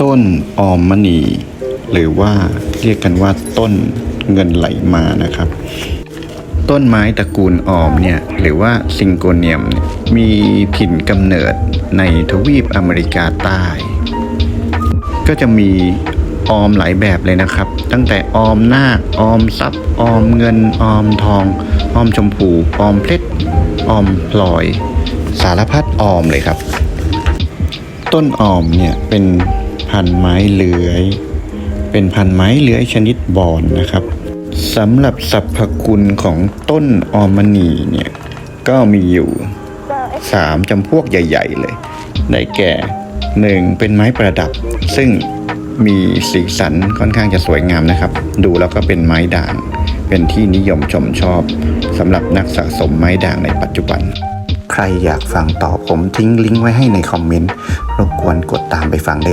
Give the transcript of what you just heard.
ต้นออมมณี หรือว่าเรียกกันว่าต้นเงินไหลมานะครับ ต้นไม้ตระกูลออมเนี่ยหรือว่าซิงโกเนียมยมีถิ่นกำเนิดในทวีปอเมริกาใต้ ก็จะมีออมหลายแบบเลยนะครับ ตั้งแต่ออมนาคออมทรัพย์ออมเงินออมทอง ออมชมพูออมเพชรออมพลอย สารพัดออมเลยครับ ต้นออมเนี่ยเป็น พันไม้เลื้อย เป็นพันไม้เลื้อยชนิดบอนนะครับสำหรับสรรพคุณของต้นออมมณีเนี่ยก็มีอยู่สามจำพวกใหญ่ ๆ เลย ได้แก่หนึ่งเป็นไม้ประดับ ซึ่งมีสีสันค่อนข้างจะสวยงามนะครับ ดูแล้วก็เป็นไม้ด่าง เป็นที่นิยมชมชอบสำหรับนักสะสมไม้ด่างในปัจจุบัน ใครอยากฟังต่อผมทิ้งลิงก์ไว้ให้ในคอมเมนต์ รบกวนกดตามไปฟังได้